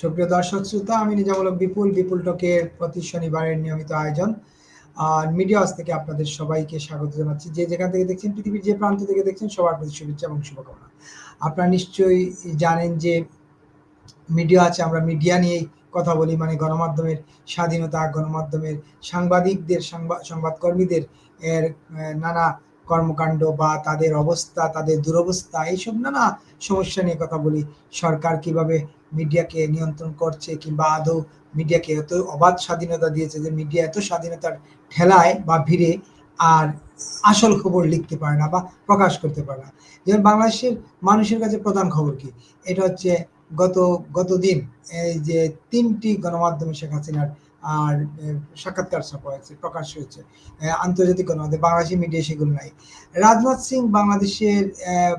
সুপ্রিয় দর্শক, শ্রোতা, আমি নিজামূলক বিপুল বিপুল টকের প্রতি শনিবারের নিয়মিত আয়োজন, আর মিডিয়া থেকে আপনাদের সবাইকে স্বাগত জানাচ্ছি। যে যেখান থেকে দেখছেন, পৃথিবীর যে প্রান্ত থেকে দেখছেন, সবার প্রতি শুভেচ্ছা এবং শুভকামনা। আপনারা নিশ্চয়ই জানেন যে মিডিয়া আছে, আমরা মিডিয়া নিয়েই কথা বলি মানে গণমাধ্যমের স্বাধীনতা, গণমাধ্যমের সাংবাদিকদের সংবাদ সংবাদকর্মীদের এর নানা কর্মকাণ্ড বা তাদের অবস্থা, তাদের দুরবস্থা, এইসব নানা সমস্যা নিয়ে কথা বলি। সরকার কীভাবে মিডিয়াকে নিয়ন্ত্রণ করছে কিংবা আদৌ মিডিয়াকে এত অবাধ স্বাধীনতা দিয়েছে যে মিডিয়া এত স্বাধীনতার ঠেলায় বা ভিড়ে আর আসল খবর লিখতে পারে না বা প্রকাশ করতে পারে না। যেমন বাংলাদেশের মানুষের কাছে প্রধান খবর কি? এটা হচ্ছে গত গত দিন এই যে তিনটি গণমাধ্যমে শেখ হাসিনার আর সাক্ষাৎকার ছাপা হয়েছে, প্রকাশ হয়েছে আন্তর্জাতিক গণমাধ্যমে, বাংলাদেশি মিডিয়া সেগুলো নাই। রাজনাথ সিং বাংলাদেশের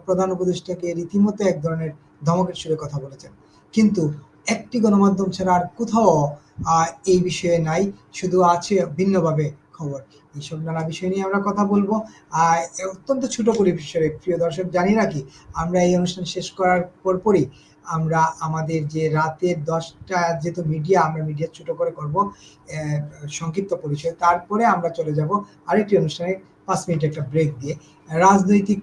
প্রধান উপদেষ্টাকে রীতিমতো এক ধরনের ধমকের সুরে কথা বলেছেন। কিন্তু একটি গণমাধ্যম ছাড়া আর কোথাও এই বিষয়ে নাই। শুধু আছে ভিন্নভাবে খবর। এইসব নানা বিষয় নিয়ে আমরা কথা বলব। অত্যন্ত ছোট পরিসরে প্রিয় দর্শক, জানি রাখি আমরা এই অনুষ্ঠান শেষ করার পরপরই আমরা আমাদের যে রাতের দশটা যেহেতু মিডিয়া, আমরা মিডিয়া ছোট করে করব সংক্ষিপ্ত পরিচয়। তারপরে আমরা চলে যাব আরেকটি অনুষ্ঠানে, পাঁচ মিনিট একটা ব্রেক দিয়ে, রাজনৈতিক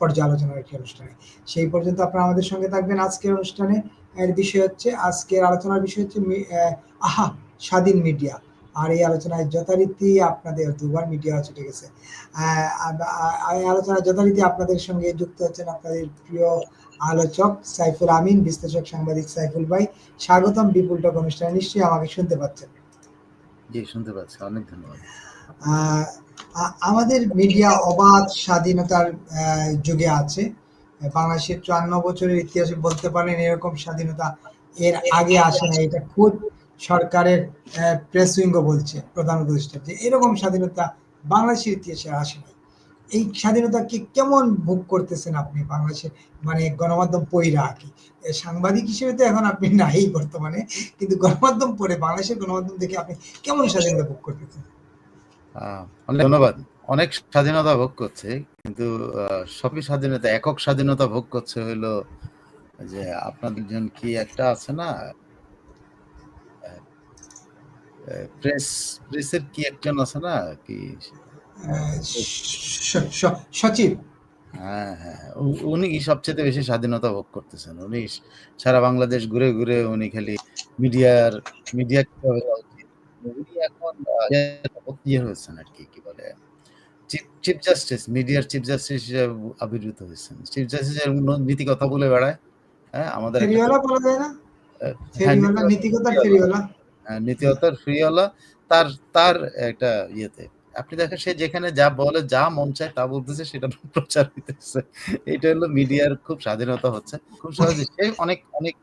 পর্যালোচনার একটি অনুষ্ঠানে। সেই পর্যন্ত আপনারা আমাদের সঙ্গে থাকবেন আজকের অনুষ্ঠানে। এর বিষয় হচ্ছে আজকের আলোচনার বিষয় হচ্ছে আহা স্বাধীন মিডিয়া। আর এই আলোচনায় যথারীতি আপনাদের দুবার মিডিয়া ছুটে গেছে। আহ, আ- আ- এই আলোচনায় যথারীতি আপনাদের সঙ্গে যুক্ত হচ্ছেন আপনাদের প্রিয় আলোচক সাইফুল আমিন বিশ্লেষক সাংবাদিক সাইফুল ভাই। স্বাগতম বিপুল টক অনুষ্ঠানে। নিশ্চয়ই আমাকে শুনতে পাচ্ছেন। জি শুনতে পাচ্ছি। অনেক ধন্যবাদ। আমাদের মিডিয়া অবাধ স্বাধীনতার যুগে আছে। বাংলাদেশের চুয়ান্ন বছরের ইতিহাসে বলতে পারেন এরকম স্বাধীনতা এর আগে আসে না এটা খুব সরকারের প্রেস উইঙ্গও বলছে, প্রধান উপদেষ্টা যে এরকম স্বাধীনতা বাংলাদেশের ইতিহাসে আসে না এই স্বাধীনতাকে কেমন ভোগ করতেছেন আপনি বাংলাদেশের মানে গণমাধ্যম পইরা আর কি। সাংবাদিক হিসেবে তো এখন আপনি নাই বর্তমানে, কিন্তু গণমাধ্যম পড়ে বাংলাদেশের গণমাধ্যম দেখে আপনি কেমন স্বাধীনতা ভোগ করতেছেন? ধন্যবাদ। অনেক স্বাধীনতা ভোগ করছে কিন্তু সবই স্বাধীনতা একক স্বাধীনতা ভোগ করছে হলো যে আপনাদের জন কি একটা আছে না? প্রেস প্রেসের কি একজন আছে না কি? সচিব। হ্যাঁ হ্যাঁ উনি সবচেয়ে বেশি স্বাধীনতা ভোগ করতেছেন। উনি সারা বাংলাদেশ ঘুরে ঘুরে উনি খালি মিডিয়ার মিডিয়া কীভাবে উনি এখন ইয়ে হয়েছেন আর কি কি বলে? চিফ জাস্টিস মিডিয়ার চিফ জাস্টিস হিসেবে আবির্ভূত হয়েছেন। চিফ জাস্টিসের নীতি কথা বলে বেড়ায়। হ্যাঁ আমাদের বলা যায় না? হ্যাঁ, ফেরিওয়ালা হ্যাঁ, তার তার একটা ইয়েতে। আপনি দেখেন সে যেখানে যা বলে যা মন চায় তা বলতেছে সেটা প্রচার হইতেছে। এটা হলো মিডিয়ার খুব স্বাধীনতা হচ্ছে। খুব সহজে সে অনেক অনেক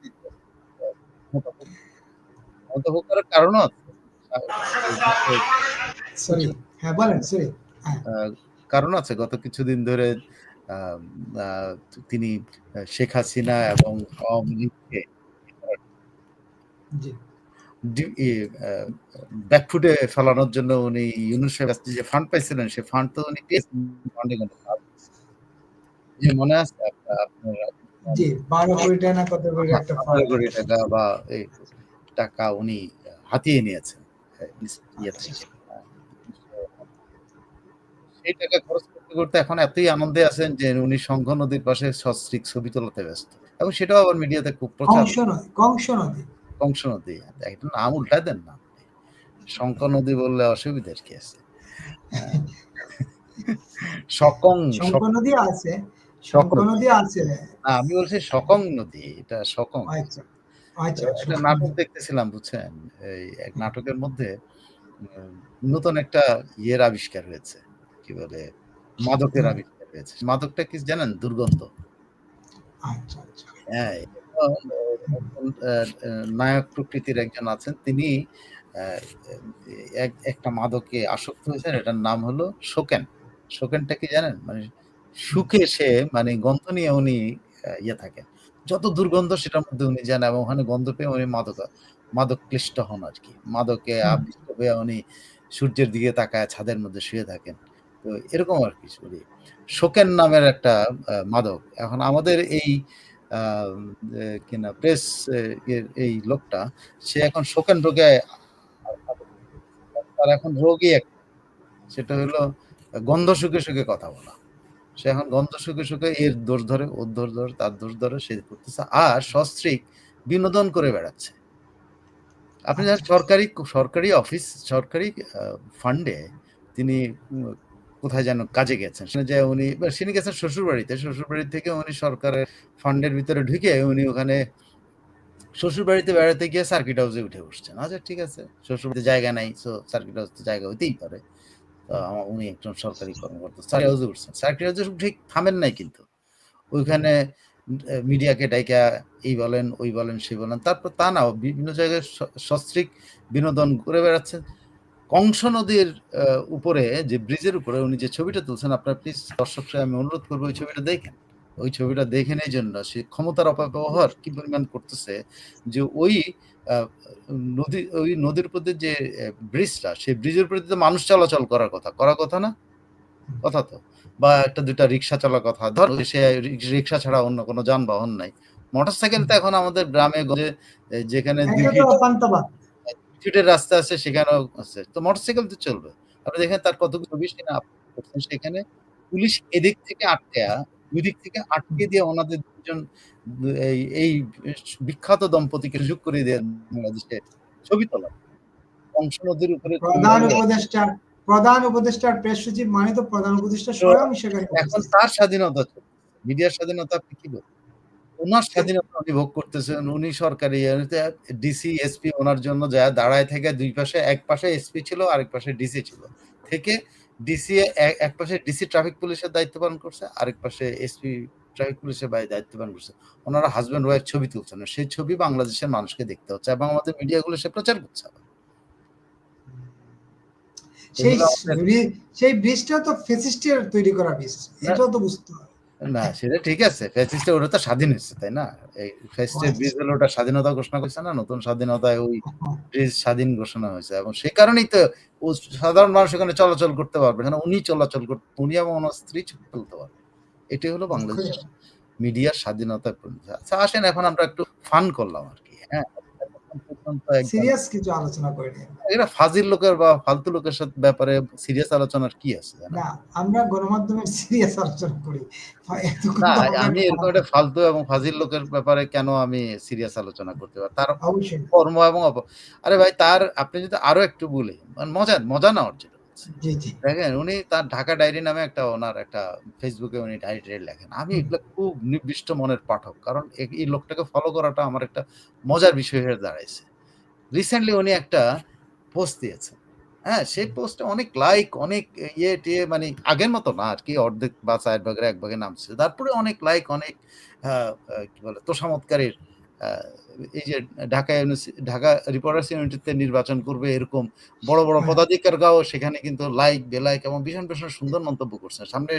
মন্তব্য করার কারণও সরি হ্যাঁ বলেন সরি কারণ আছে গত কিছুদিন ধরে তিনি শেখ হাসিনা এবং আওয়ামী লীগকে ব্যাকফুটে ফেলানোর জন্য উনি যে ফান্ড পাইছিলেন সে ফান্ড তো উনি। যে মনে আছে আপনার কোটি টাকা কত কোটি একটা কোটি টাকা বা টাকা উনি হাতিয়ে নিয়েছেন ইয়ে। সেই টাকা খরচ করতে করতে এখন এতই আনন্দে আছেন যে উনি শঙ্খ নদীর পাশে সস্ত্রিক ছবি তোলাতে ব্যস্ত। এবং সেটাও আবার মিডিয়াতে খুব প্রচার কংস নদী কংস নদী। কংস একটা নাম উল্টায় দেন না শঙ্খ নদী বললে অসুবিধার কি আছে? হ্যাঁ। সকং নদী আছে শঙ্খ। নদী আছে। আমি বলছি সকং নদী এটা সকং। আচ্ছা আচ্ছা একটা নাটক দেখতেছিলাম বুঝছেন? এই এক নাটকের মধ্যে নতুন একটা ইয়ের আবিষ্কার হয়েছে। কি বলে মাদকের আবিষ্কার হয়েছে মাদকটা কি জানেন? দুর্গন্ধ। আচ্ছা আচ্ছা। হ্যাঁ নায়ক প্রকৃতির একজন আছেন। তিনি এক- একটা মাদকে আসক্ত হয়েছেন। এটার নাম হলো শোকেন। শোকেনটা কি জানেন? মানে সুখে সে মানে গন্ধ নিয়ে উনি ইয়ে থাকেন। যত দুর্গন্ধ সেটার মধ্যে উনি যান এবং ওখানে গন্ধ পেয়ে উনি মাদক মাদক ক্লিষ্ট হন আর কি। মাদকে। আবিষ্ট হয়ে উনি সূর্যের দিকে তাকায় ছাদের মধ্যে শুয়ে থাকেন। তো এরকম আর কি বলি শোকেন নামের একটা মাদক এখন আমাদের এই কিনা প্রেস এই লোকটা সে এখন শোকেন রোগে তার এখন রোগই এক সেটা হলো গন্ধ শুকে, শুকে কথা বলা। সে এখন গন্ধ শুকে, শুকে এর দোষ ধরে, ওর দোষ ধরে, তার দোষ ধরে সে করতেছে। আর সস্ত্রীক বিনোদন করে বেড়াচ্ছে। আপনি আচ্ছা। সরকারি সরকারি অফিস সরকারি ফান্ডে তিনি কোথায় যেন কাজে গেছেন। যে উনি তিনি গেছেন শ্বশুরবাড়িতে। শ্বশুরবাড়ি থেকে উনি সরকারের ফান্ডের ভিতরে ঢুকে উনি ওখানে শ্বশুরবাড়িতে বেড়াতে গিয়ে সার্কিট হাউসে উঠে বসছেন। আচ্ছা ঠিক আছে। শ্বশুরবাড়িতে জায়গা নাই। সো সার্কিট হাউস তো জায়গা হইতেই পারে। তো উনি একজন সরকারি কর্মকর্তা। সার্কিট হাউসে উঠছেন। সার্কিট হাউসে ঠিক থামেন নাই কিন্তু। ওইখানে মিডিয়াকে ডাইকা এই বলেন, ওই বলেন, সেই বলেন। তারপর তা না বিভিন্ন জায়গায় সস্ত্রীক বিনোদন করে বেড়াচ্ছেন। কংস নদীর উপরে যে ব্রিজের উপরে উনি যে ছবিটা তুলছেন আপনার প্লিজ দর্শকরা আমি অনুরোধ করব ওই ছবিটা দেখেন। ওই ছবিটা দেখেন এই জন্য সে ক্ষমতার অপব্যবহার কি পরিমাণ করতেছে যে ওই নদী ওই নদীর উপর যে ব্রিজটা সেই ব্রিজের উপরে তো মানুষ চলাচল করার কথা। করার কথা না? কথা তো। বা একটা দুটা রিক্সা চলার কথা। ধর সে রিক্সা ছাড়া অন্য কোনো যানবাহন নাই। মোটরসাইকেল তো এখন আমাদের গ্রামে যেখানে ফিটের রাস্তা আছে সেখানেও আছে। তো মোটরসাইকেল তো চলবে। আপনি দেখেন তার কতগুলো সে আপলোড করছেন সেখানে পুলিশ এদিক থেকে আটকায়া দুই দিক থেকে আটকে দিয়ে ওনাদের ২ জন এই বিখ্যাত দম্পতিকে সুযোগ করে দেন বাংলাদেশে ছবি তোলা। কংস নদীর উপরে প্রধান উপদেষ্টার প্রধান উপদেষ্টার প্রেস সচিব মানে তো প্রধান উপদেষ্টা স্বয়ং সেখানে এখন তার স্বাধীনতা মিডিয়ার স্বাধীনতা আপনি কি বলবেন? উনার স্বাধীনতা উনি ভোগ করতেছেন। উনি সরকারি ডিসি, এসপি উনার জন্য যা দাঁড়ায় থেকে ২ পাশে এক পাশে এসপি ছিল, আরেক পাশে ডিসি ছিল। থেকে ডিসি এক পাশে ডিসি ট্রাফিক পুলিশের দায়িত্ব পালন করছে, আরেক পাশে এসপি ট্রাফিক পুলিশের ভাই দায়িত্ব পালন করছে। উনারা হাসব্যান্ড ওয়াইফ ছবি তুলছেন। সেই ছবি বাংলাদেশের মানুষকে দেখতে হচ্ছে এবং আমাদের মিডিয়াগুলো সে প্রচার করছে। সেই সেই ব্রিজটা তো ফ্যাসিস্টের তৈরি করা ব্রিজ। এটাও তো বুঝতে হবে। না সেটা ঠিক আছে। ওটা তো স্বাধীন তাই না? এই ফ্যাসিস্টের ব্রিজ ওটা স্বাধীনতা ঘোষণা করছে না? নতুন স্বাধীনতায় ওই স্বাধীন ঘোষণা হয়েছে এবং সে কারণেই তো ও সাধারণ মানুষ এখানে চলাচল করতে পারবে। এখানে উনি চলাচল করতে উনি এবং ওনার স্ত্রী চলতে পারবে। এটাই হলো বাংলাদেশের মিডিয়ার স্বাধীনতার পরিণতি। আচ্ছা আসেন এখন আমরা একটু ফান করলাম আরকি। হ্যাঁ? সিরিয়াস কিছু আলোচনা করিনি। এটা ফাজিল লোকের বা ফালতু লোকের সাথে ব্যাপারে সিরিয়াস আলোচনার কি আছে? না, আমরা গণমাধ্যমে সিরিয়াস আলোচনা করি। আমি এরকম একটা ফালতু এবং ফাজিল লোকের ব্যাপারে কেন আমি সিরিয়াস আলোচনা করতে পারি? তার কর্ম এবং আরে ভাই তার আপনি যদি আরও একটু বলি মজা মজা না বলছি। জি, জি। দেখেন উনি তার ঢাকা ডায়েরি নামে একটা ওনার একটা ফেসবুকে উনি ডায়েরি লেখেন। আমি এগুলো খুব নির্দিষ্ট মনের পাঠক। কারণ এই লোকটাকে ফলো করাটা আমার একটা মজার বিষয় হয়ে দাঁড়াইছে। রিসেন্টলি উনি একটা পোস্ট দিয়েছেন। হ্যাঁ, সেই পোস্টে অনেক লাইক অনেক ইয়ে টিয়ে মানে আগের মতো না আর কি অর্ধেক বা ৪ ভাগের এক ভাগে নামছে। তারপরে অনেক লাইক অনেক কি বলে তোষামোদকারীর আ এই যে ঢাকা ঢাকা রিপোর্টার্স ইউনিটিতে নির্বাচন করবে এরকম বড়, বড় হ্যাঁ। পদাধিকাররাও সেখানে কিন্তু লাইক, বেলাইক এবং ভীষণ, ভীষণ সুন্দর মন্তব্য করছেন। সামনে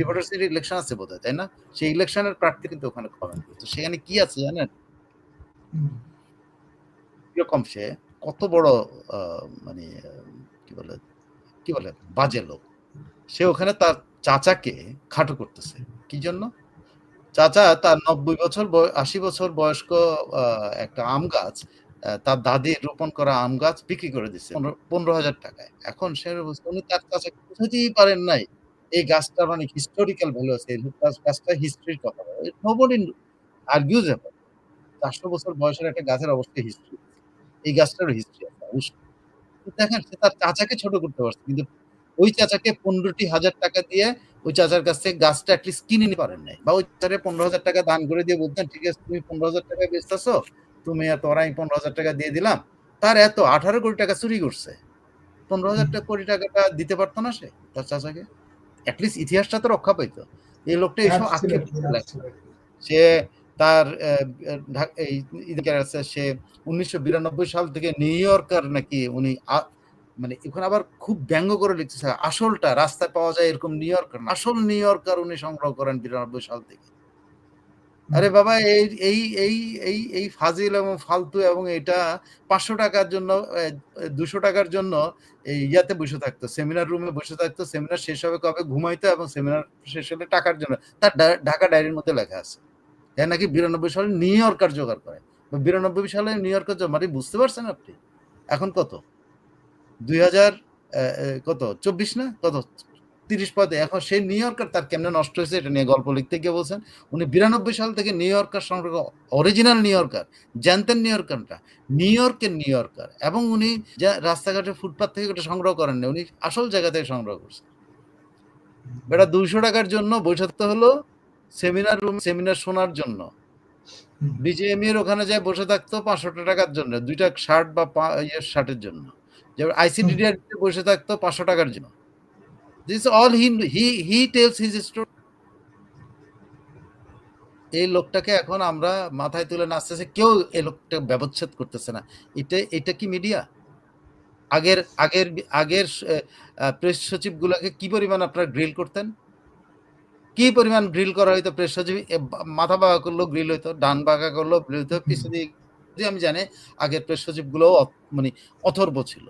রিপোর্টার্স ইলেকশন আছে বোধহয়, তাই না? সেই ইলেকশনের প্রার্থী কিন্তু ওখানে কমেন্ট করছে। সেখানে কি আছে জানেন? এরকম সে কত বড় মানে কি বলে কি বলে বাজে লোক। সে ওখানে তার চাচাকে খাটো করতেছে। কি জন্য? চাচা তার ৯০ বছর ৮০ বছর বয়স্ক একটা আম গাছ তার দাদির রোপণ করা আম গাছ বিক্রি করে দিচ্ছে পনেরো হাজার টাকায়। এখন সে উনি তার চাচাকে বুঝাতেই পারেন নাই। এই গাছটা মানে হিস্টোরিক্যাল ভ্যালু আছে। এই গাছটা হিস্ট্রির কথা বলে। নোবডি অ্যাবাউট ৪০০ বছর বয়সের একটা গাছের অবশ্যই হিস্ট্রি এই গাছটারও হিস্ট্রি আছে, অবশ্যই। দেখেন, সে তার চাচাকে ছোট করতে পারছে। কিন্তু ওই চাচাকে ১৫টি হাজার টাকা দিয়ে ওই চাচার কাছ থেকে গাছটা এট লিস্ট কিনে নিতে পারেন নাই। বা ওই চাচারে ৳১৫,০০০ টাকা দান করে দিয়ে বলতেন, "ঠিক আছে তুমি ৳১৫,০০০ টাকায় বেচতেছো। তুমি আর তোর আমি ৳১৫,০০০ টাকা দিয়ে দিলাম।" তার এত ১৮ কোটি টাকা চুরি করছে। ৳১৫,০০০ কোটি টাকাটা দিতে পারত না সে তার চাচাকে? এট লিস্ট ইতিহাসটা তো রক্ষা পাইতো এই লোকটা এসব আক্ষেপ সে তার এই সে ১৯৯২ সাল থেকে নিউ ইয়র্কার নাকি উনি মানে এখন আবার খুব ব্যঙ্গ করে লিখতেছে। আসলটা রাস্তায় পাওয়া যায় এরকম নিউ ইয়র্কার আসল নিউ ইয়র্কার উনি সংগ্রহ করেন ৯২ সাল থেকে। আরে বাবা এই এই এই এই এই ফাজিল এবং ফালতু এবং এটা ৳৫০০ টাকার জন্য দুশো টাকার জন্য এই ইয়াতে বসে থাকতো। সেমিনার রুমে বসে থাকতো। সেমিনার শেষ হবে কবে ঘুমাইতো এবং সেমিনার শেষ হলে টাকার জন্য। তার ঢাকা ডায়েরির মধ্যে লেখা আছে। এ নাকি বিরানব্বই সালে নিউ ইয়র্কার জোগাড় করে বিরানব্বই সালে নিউ ইয়র্কার মানে বুঝতে পারছেন আপনি এখন কত দুই হাজার কত? চব্বিশ না? কত? তিরিশ পদে। এখন সেই নিউ ইয়র্কার তার কেমনে নষ্ট হয়েছে এটা নিয়ে গল্প লিখতে গিয়ে বলছেন উনি বিরানব্বই সাল থেকে নিউ ইয়র্কার সংগ্রহ অরিজিনাল নিউ ইয়র্কার জানতেন নিউ ইয়র্কারটা নিউ ইয়র্কের নিউ ইয়র্কার এবং উনি যা রাস্তাঘাটে ফুটপাথ থেকে ওটা সংগ্রহ করেন না উনি আসল জায়গা থেকে সংগ্রহ করছেন। বেটা দুইশো টাকার জন্য বসে থাকতে হলো সেমিনার রুম সেমিনার শোনার জন্য। হুম। বিজেএমই এর ওখানে যায় বসে থাকতো পাঁচশো টাকার জন্য দুইটা শার্ট বা শার্টের জন্য। যেমন আইসিডিডিআর বসে থাকতো পাঁচশো টাকার জন্য। This all he he he tells his story এই লোকটাকে এখন আমরা মাথায় তুলে নাচতেছে কেউ এই লোকটা ব্যবচ্ছেদ করতেছে না। এটা এটা কি মিডিয়া? আগের আগের আগের প্রেস সচিবগুলোকে কি পরিমাণ আপনারা গ্রিল করতেন? কি পরিমাণ গ্রিল করা হইতো প্রেস সচিব? মাথা বাঁকা করল গ্রিল হইতো ডান বাঁকা করল গ্রিল হইতো পিছনে আমি জানি আগের প্রেস সচিবগুলো মানে অথর্ব ছিল।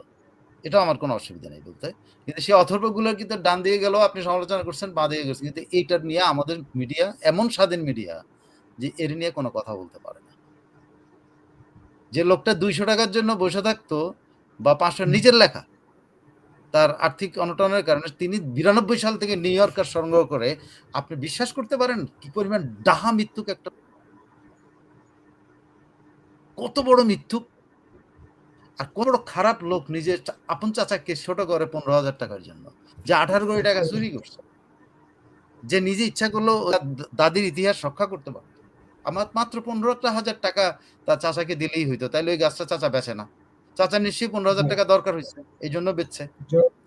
এটা আমার কোনো অসুবিধা নেই বলতে। কিন্তু সেই অথর্বগুলো কিন্তু ডান দিয়ে গেলেও আপনি সমালোচনা করছেন, বা দিয়ে গেছেন কিন্তু এইটার নিয়ে আমাদের মিডিয়া, এমন স্বাধীন মিডিয়া যে এর নিয়ে কোনো কথা বলতে পারে না। যে লোকটা দুইশো টাকার জন্য বসে থাকতো বা পাঁচশো নিজের লেখা, তার আর্থিক অনটনের কারণে তিনি বিরানব্বই সাল থেকে নিউ ইয়র্কার সংগ্রহ করে, আপনি বিশ্বাস করতে পারেন কি পরিমাণ ডাহা মৃত্যুক একটা কত বড় মিথ্যুক? আর কত বড় খারাপ লোক নিজের আপন চাচাকে ছোট করে পনেরো হাজার টাকার জন্য যে আঠারো কোটি টাকা চুরি করছে। যে নিজে ইচ্ছা দা- দাদির ইতিহাস রক্ষা করতে পারত। আমার মাত্র পনেরোটা হাজার টাকা তার চাচাকে দিলেই হইতো তাইলে ওই গাছটা চাচা বেচে না। চাচা নিশ্চয়ই পনেরো হাজার টাকা দরকার হয়েছে এই জন্য বেচছে।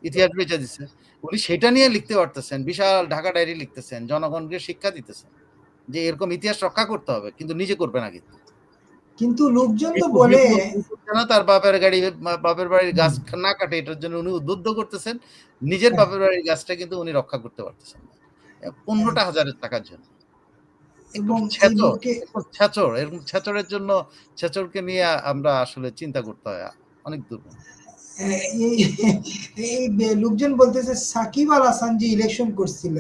ইতিহাস বেঁচে দিচ্ছে উনি সেটা নিয়ে লিখতে পারতেছেন বিশাল ঢাকা ডায়েরি লিখতেছেন জনগণকে শিক্ষা দিতেছেন যে এরকম ইতিহাস রক্ষা করতে হবে কিন্তু নিজে করবে না কিন্তু। কিন্তু লোকজন তো বলে তার বাপের গাড়ি বাপের বাড়ির গাছ না কাটে এটার জন্য উনি উদ্বুদ্ধ করতেছেন। নিজের হ্যাঁ। বাপের বাড়ির গাছটা কিন্তু উনি রক্ষা করতে পারতেছেন পনেরোটা হাজারের টাকার জন্য। ছেচর এরকম ছেচরের জন্য ছেচরকে নিয়ে আমরা আসলে চিন্তা করতে হয় অনেক দূর এই লোকজন বলতেছে সাকিব আল হাসান যে ইলেকশন করছিল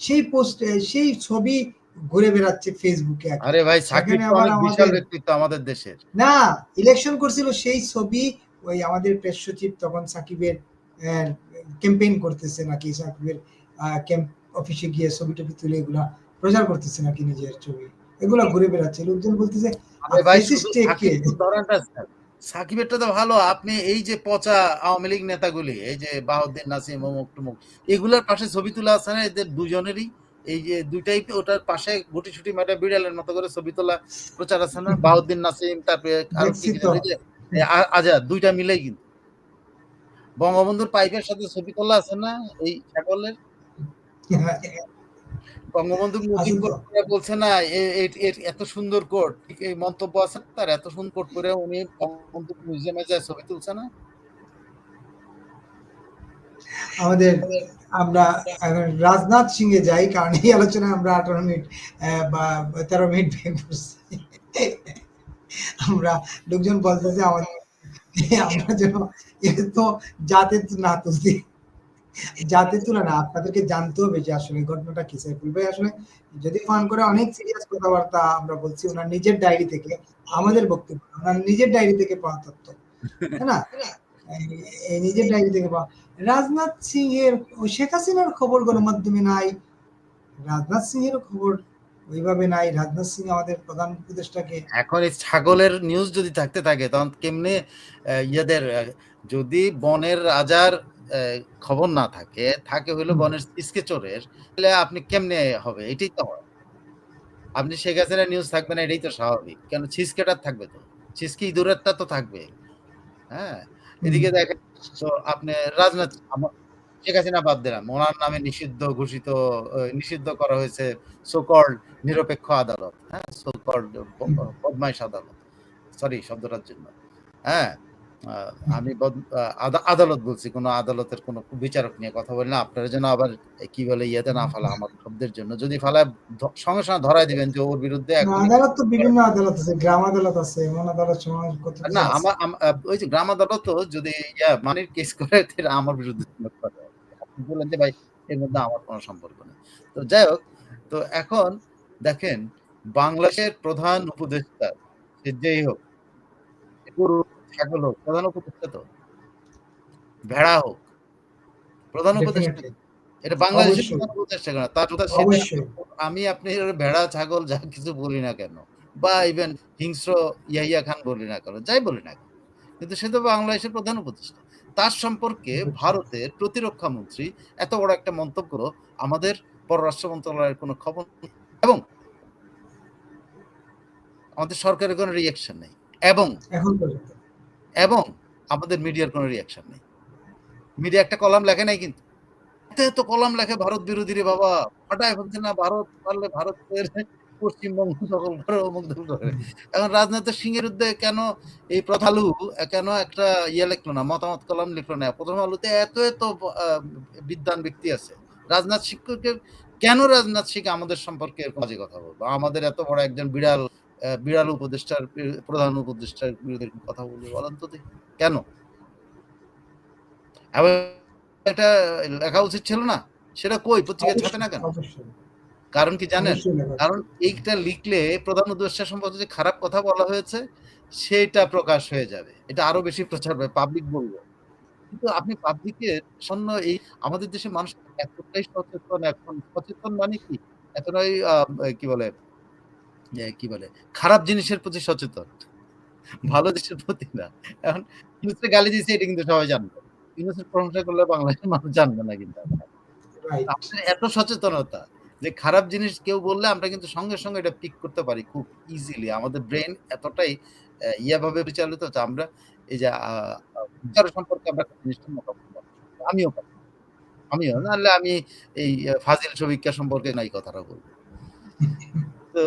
সেই পোস্ট সেই ছবি ঘুরে বেড়াচ্ছে ফেসবুকে আরে ভাই সাকিব অনেক বিশাল ব্যক্তিত্ব আমাদের দেশের। না ইলেকশন করছিল সেই ছবি ওই আমাদের প্রেস সচিব তখন সাকিবের ক্যাম্পেইন করতেছে নাকি সাকিবের ক্যাম্প অফিসে গিয়ে ছবি টবি তুলে এগুলা প্রচার করতেছে নাকি নিজের ছবি। এগুলা ঘুরে বেড়াচ্ছে। লোকজন বলতেছে। সাকিবেরটা তো ভালো আপনি এই যে পচা আওয়ামী লীগ নেতাগুলি এই যে বাহাউদ্দিন নাসিম অমুক টুমুক এগুলোর পাশে ছবি তোলা আছে না এদের দুজনেরই এই যে দুইটাই ওটার পাশে গুটি ছুটি মাঠে বিড়ালের মতো করে ছবি তোলা প্রচার আছে না? বাহাউদ্দিন নাসিম তারপরে আরও আজাদ দুইটা মিলেই কিন্তু। বঙ্গবন্ধুর পাইপের সাথে ছবি তোলা আছে না এই ছাগলের? বঙ্গবন্ধু বলছে না এত সুন্দর কোট এই মন্তব্য আছে না তার? এত সুন্দর কোট করে উনি বঙ্গবন্ধু মিউজিয়ামে যায় ছবি তুলছে না? আমাদের আমরা রাজনাথ সিং এ যাই, কারণ এই আলোচনায় আমরা আঠারো মিনিট বা তেরো মিনিট করছি। আমরা লোকজন বলতেছে আমাদের, আমরা যেন তো জাতে না তুলছি জাতে তুলে না, আপনাদেরকে জানতে হবে যে আসলে ঘটনাটা কি, সাইফুল আসলে যদি ফান করে অনেক সিরিয়াস কথাবার্তা আমরা বলছি, ওনার নিজের ডায়েরি থেকে আমাদের বক্তব্য, ওনার নিজের ডায়েরি থেকে পাওয়া তথ্য না? নিজের ডায়েরি থেকে পাওয়া রাজনাথ সিং এর শেখ হাসিনার খবর গণমাধ্যমে নাই। রাজনাথ সিং এর খবর ওইভাবে নাই। রাজনাথ সিং আমাদের প্রধান উপদেষ্টাকে এখন এই ছাগলের নিউজ যদি থাকতে থাকে তখন কেমনে ইয়েদের যদি বনের রাজার খবর না থাকে থাকে হইল। বনের স্কেচরের তাহলে আপনি কেমনে হবে? এটাই তো হয়। আপনি শেখ হাসিনার নিউজ থাকবে না এটাই তো স্বাভাবিক। কেন? ছিসকেটার থাকবে তো। ছিসকি ইঁদুরেরটা তো থাকবে। হ্যাঁ? এদিকে দেখেন তো আপনি রাজনাথ শেখ হাসিনা বাদ দিলাম। ওনার নামে নিষিদ্ধ ঘোষিত নিষিদ্ধ করা হয়েছে সোকল্ড নিরপেক্ষ আদালত হ্যাঁ? সোকল্ড বদমাইশ আদালত। সরি শব্দটার জন্য। হ্যাঁ? আমি আদালত বলছি কোনো আদালতের কোনো বিচারক নিয়ে কথা বলি না আপনারা যেন আবার কি বলে ইয়েতে না ফালা আমার শব্দের জন্য। যদি ফালায় সঙ্গে সঙ্গে ধরাই দিবেন যে ওর বিরুদ্ধে আদালত তো বিভিন্ন আদালত আছে গ্রাম আদালত আছে এমন আদালত না আমার ওই যে গ্রাম আদালত যদি মানির কেস করে তাহলে আমার বিরুদ্ধে আপনি বললেন যে ভাই এর মধ্যে আমার কোনো সম্পর্ক নেই। তো যাই হোক তো এখন দেখেন বাংলাদেশের প্রধান উপদেষ্টা সে যেই হোক ছাগল হোক, প্রধান উপদেষ্টা তো। ভেড়া হোক। প্রধান উপদেষ্টা এটা বাংলাদেশের প্রধান উপদেষ্টা কেন? তার কথা আমি আপনি ভেড়া, ছাগল যা কিছু বলি না কেন বা ইভেন হিংস্র ইয়াহিয়া খান বলি না কেন, যাই বলি না কেন। কিন্তু সে তো বাংলাদেশের প্রধান উপদেষ্টা। তার সম্পর্কে ভারতের প্রতিরক্ষা মন্ত্রী এত বড় একটা মন্তব্য আমাদের পররাষ্ট্র মন্ত্রণালয়ের কোনো খবর এবং আমাদের সরকারের কোনো রিঅ্যাকশন নেই এবং এখন। এবং আমাদের মিডিয়ার কোনো রিঅ্যাকশন নেই। মিডিয়া একটা কলাম লেখে নাই কিন্তু। এত, কলাম লেখে ভারত বিরোধী রে বাবা। ফাটায় ফেলছে না ভারত পারলে ভারতের পশ্চিমবঙ্গ দখল করে, অমুক করে। এখন রাজনাথের সিংহের বিরুদ্ধে কেন এই প্রথালু কেন একটা ইয়ে লিখলো না, মতামত কলাম লিখলো না। প্রথম আলোতে এত, এত বিদ্বান ব্যক্তি আছে। রাজনাথ সিংকে কেন রাজনাথ সিং আমাদের সম্পর্কে এরকম কথা বলবে? আমাদের এত বড় একজন বিড়াল বিড়াল উপদেষ্টার প্রধান উপদেষ্টার বিরুদ্ধে কথা বলবে বলেন তো কেন? এটা লেখা উচিত ছিল না? সেটা কই পত্রিকায় ছাপে না কেন? কারণ কি জানেন? কারণ এইটা লিখলে প্রধান উপদেষ্টা সম্পর্কে যে খারাপ কথা বলা হয়েছে সেটা প্রকাশ হয়ে যাবে। এটা আরও বেশি প্রচার হবে, পাবলিক বলবে। কিন্তু আপনি পাবলিকের জন্য এই আমাদের দেশের মানুষ এতটাই সচেতন এখন। সচেতন মানে কি? এতটাই কি বলে? কি বলে? খারাপ জিনিসের প্রতি সচেতন। ভালো জিনিসের প্রতি না। এখন ইউনূসকে গালি দিয়েছে এটা কিন্তু সবাই জানবে। ইউনূসের প্রশংসা করলে বাংলাদেশের মানুষ জানবে না কিন্তু। এত সচেতনতা যে খারাপ জিনিস কেউ বললে আমরা কিন্তু সঙ্গে, সঙ্গে এটা পিক করতে পারি খুব ইজিলি। আমাদের ব্রেন এতটাই ইয়াভাবে পরিচালিত যে আমরা এই যে বিচার সম্পর্কে আমরা জিনিসটা করি। আমিও পারি। আমিও নাহলে আমি এই ফাজিল শফিক্কা সম্পর্কে নাই কথাটা বলব তো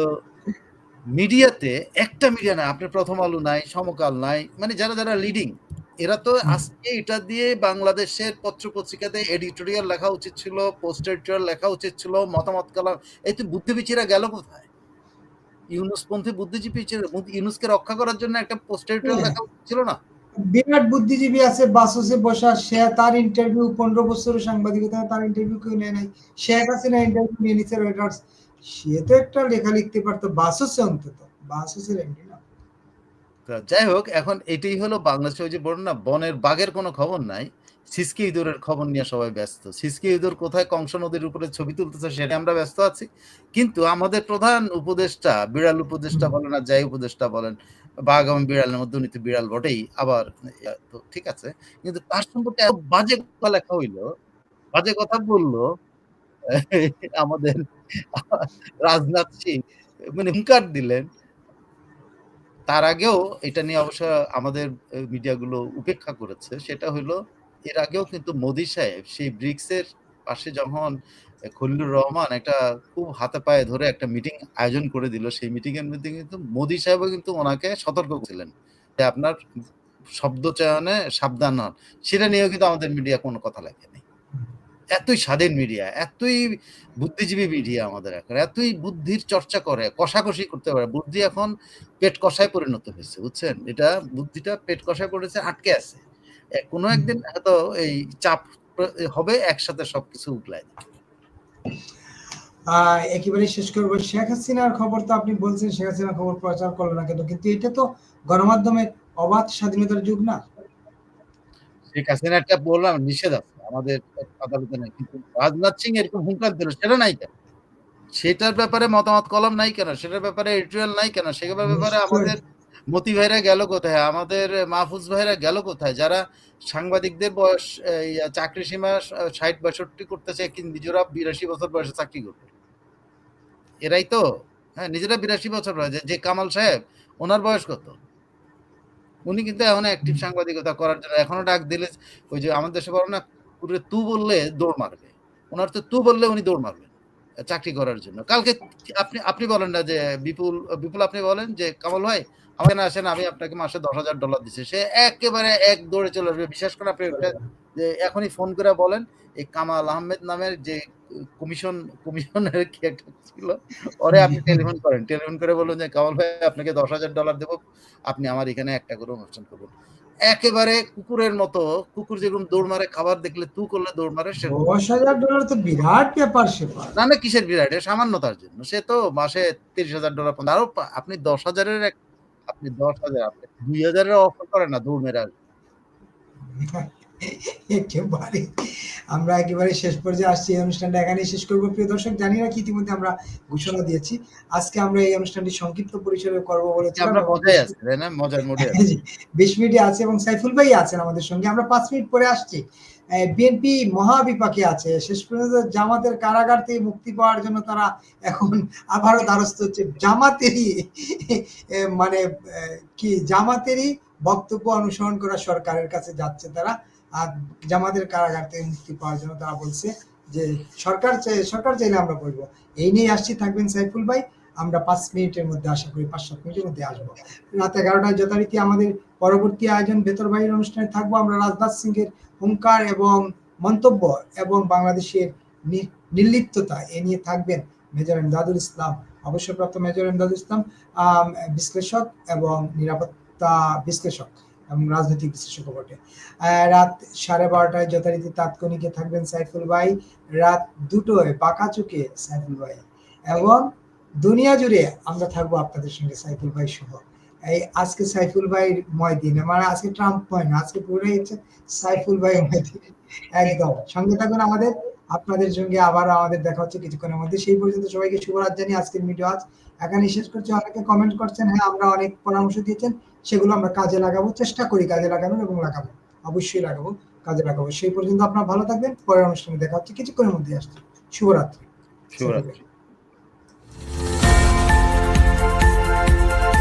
মিডিয়াতে একটা মিডিয়া না, আপনার প্রথম আলো নাই, সমকাল নাই। মানে যারা, যারা লিডিং এরা তো আজকে এটা দিয়ে বাংলাদেশের পত্র-পত্রিকাতে এডিটোরিয়াল লেখা উচিত ছিল, পোস্ট এডিটোরিয়াল লেখা উচিত ছিল, মতামত কলাম এই তো বুদ্ধিজীবীরা গেল কোথায়? ইউনূসপন্থী বুদ্ধিজীবীরা ইউনূসকে রক্ষা করার জন্য একটা পোস্ট এডিটোরিয়াল লেখা উচিত ছিল না? বিরাট বুদ্ধিজীবী আছে বাসসে বসা সে তার ইন্টারভিউ ১৫ বছরের সাংবাদিকতা তার ইন্টারভিউ কেউ নেয় নাই। শেখ হাসিনা ইন্টারভিউ নিয়ে নিছে রয়টার্স। সে তো একটা লেখা লিখতে পারতো বাসসে অন্তত। বাসসের এমডি না। যাই হোক এখন এটাই হলো বাংলাদেশে ওই যে বলল না বনের বাঘের কোনো খবর নাই। ছিচকে ইঁদুরের খবর নিয়ে সবাই ব্যস্ত। ছিচকে ইঁদুর কোথায় কংস নদীর উপরে ছবি তুলতেছে সেটা আমরা ব্যস্ত আছি। কিন্তু আমাদের প্রধান উপদেষ্টা, বিড়াল উপদেষ্টা বলেন আর যাই উপদেষ্টা বলেন, বাঘ এবং বিড়ালের মধ্যে উনি তো বিড়াল বটেই। আবার ঠিক আছে। কিন্তু তার সম্পর্কে বাজে কথা লেখা হইল, বাজে কথা বলল আমাদের রাজনাথ সিং মানে হুঙ্কার দিলেন। তার আগেও এটা নিয়ে অবশ্য আমাদের মিডিয়াগুলো উপেক্ষা করেছে। সেটা হইল এর আগেও কিন্তু মোদি সাহেব সেই ব্রিক্সের পাশে যখন খলিলুর রহমান একটা খুব হাতে পায়ে ধরে একটা মিটিং আয়োজন করে দিল। সেই মিটিং এর মধ্যে কিন্তু মোদি সাহেবও কিন্তু ওনাকে সতর্ক করেছিলেন। যে আপনার শব্দ চয়নে সাবধান হন। সেটা নিয়েও কিন্তু আমাদের মিডিয়া কোনো কথা লেখেনি। এতই স্বাধীন মিডিয়া, এতই বুদ্ধিজীবী মিডিয়া আমাদের এখন। এতই বুদ্ধির চর্চা করে, কষাকষি করতে পারে। বুদ্ধি এখন পেট কষায় পরিণত হয়েছে। বুঝছেন? এটা বুদ্ধিটা পেট কষায় পড়েছে, আটকে আছে। কোনো একদিন হয়তো এই চাপ হবে একসাথে সবকিছু উগলায় একেবারে শেষ করব। শেখ হাসিনার খবর তো আপনি বলছেন শেখ হাসিনার খবর প্রচার করল না কেন? কিন্তু এটা তো গণমাধ্যমে অবাধ স্বাধীনতার যুগ না? শেখ হাসিনারটা বললাম নিষেধ আছে। আমাদের আদালতে নাই। কিন্তু রাজনাথ সিং এরকম হুঙ্কার দিল সেটা নাই কেন? সেটার ব্যাপারে মতামত কলম নাই কেন? সেটার ব্যাপারে এডিটোরিয়াল নাই কেন? সেটার ব্যাপারে আমাদের মতি ভাইরা গেল কোথায়? আমাদের মাহফুজ ভাইরা গেল কোথায়? যারা সাংবাদিকদের বয়স চাকরি সীমা ৬০-৬২ করতেছে কিন্তু নিজেরা ৮২ বছর বয়সে চাকরি করবে। এরাই তো? হ্যাঁ, নিজেরা ৮২ বছর বয়সে যে কামাল সাহেব ওনার বয়স কত? উনি কিন্তু এখনও অ্যাক্টিভ সাংবাদিকতা করার জন্য এখনও ডাক দিলে ওই যে আমাদের দেশে বলে না তু বললে দৌড় মারবে। উনার তো তু বললে উনি দৌড় মারবেন। চাকরি করার জন্য। কালকে আপনি আপনি বলেন না যে বিপুল বিপুল আপনি বলেন যে কামাল ভাই আমার এখানে আসেন আমি আপনাকে মাসে $১০,০০০ দিচ্ছি। সে একেবারে এক দৌড়ে চলে আসবে। করেন আপনি যে এখনই ফোন করে বলেন এই কামাল আহমেদ নামের যে কমিশন কমিশনের কি একটা ছিল ওরে আপনি টেলিফোন করেন। টেলিফোন করে বলুন যে কামাল ভাই আপনাকে $১০,০০০ দেব। আপনি আমার এখানে একটা করে অনুষ্ঠান করবেন। একেবারে কুকুরের মতো কুকুর যেরকম দৌড় মারে খাবার দেখলে তু করলে দৌড় মারে সে দশ হাজার ডলার তো বিরাট ব্যাপার সে না না কিসের বিরাট? সামান্য তার জন্য। সে তো মাসে তিরিশ হাজার ডলার পর্যন্ত আরও আপনি দশ হাজারের আপনি দশ হাজার আপনি দুই হাজারের অফার করেন না দৌড় মেরে আসবেন। একেবারে। আমরা একেবারে শেষ পর্যায়ে আসছি এই অনুষ্ঠানটা এখানেই শেষ করব। প্রিয় দর্শক জানি না কি ইতিমধ্যে আমরা ঘোষণা দিয়েছি। আজকে আমরা এই অনুষ্ঠানটি সংক্ষিপ্ত পরিসরে করব বলেছিলাম আমরা এবং মজায় আছি তাই না? মজার মোডে আছি। জি, বিশ মিনিটে আছে এবং সাইফুল ভাই আছেন আমাদের সঙ্গে। আমরা পাঁচ মিনিট পরে আসছি। বিএনপি মহাবিপাকে আছে। শেষ পর্যন্ত জামাতের কারাগার থেকে মুক্তি পাওয়ার জন্য তারা এখন আবারও দ্বারস্থ হচ্ছে। জামাতেরই মানে কি জামাতেরই বক্তব্য অনুসরণ করা সরকারের কাছে যাচ্ছে তারা। আর জামাতের কারাগার থেকে মুক্তি পাওয়ার জন্য তারা বলছে যে সরকার চাই সরকার চাইলে আমরা বলব। এই নিয়ে আসছি, থাকবেন সাইফুল ভাই। আমরা পাঁচ মিনিটের মধ্যে আশা করি পাঁচ, সাত মিনিটের মধ্যে আসব। রাত এগারোটায় যথারীতি আমাদের পরবর্তী আয়োজন বেতর বাহির অনুষ্ঠানে থাকব। আমরা রাজনাথ সিং এর হুঙ্কার এবং মন্তব্য এবং বাংলাদেশের নির্লিপ্ততা এ নিয়ে থাকবেন মেজর এমদাদুল ইসলাম। অবসরপ্রাপ্ত মেজর এমদাদুল ইসলাম বিশ্লেষক এবং নিরাপত্তা বিশ্লেষক। এবং রাজনৈতিক বিশ্লেষক বটে। রাত সাড়ে বারোটায় যথারীতি তাৎক্ষণিকে থাকবেন সাইফুল ভাই। রাত দুটোয় বাঁকা চুকে সাইফুল ভাই। এবং দুনিয়া জুড়ে আমরা থাকব আপনাদের সঙ্গে সাইফুল ভাই সহ। এই আজকে সাইফুল ভাইয়ের ময় দিন মানে আজকে ট্রাম্প ময় না, আজকে পুরোটাই হচ্ছে সাইফুল ভাই ময় দিন একদম। সঙ্গে থাকুন আমাদের, আপনাদের সঙ্গে আবার আমাদের দেখা হচ্ছে কিছুক্ষণের মধ্যে। সেই পর্যন্ত সবাইকে শুভরাত জানিয়ে আজকের ভিডিও আজ এখানে শেষ করছি। অনেকে কমেন্ট করছেন হ্যাঁ আমরা অনেক পরামর্শ দিয়েছেন। সেগুলো আমরা কাজে লাগাবো, চেষ্টা করি কাজে লাগানোর এবং লাগাবো, অবশ্যই লাগাবো, কাজে লাগাবো। সেই পর্যন্ত আপনারা ভালো থাকবেন, পরের অনুষ্ঠানে দেখা হচ্ছে, কিছুক্ষণের মধ্যে আসছে। শুভরাত্রি। শুভরাত্রি।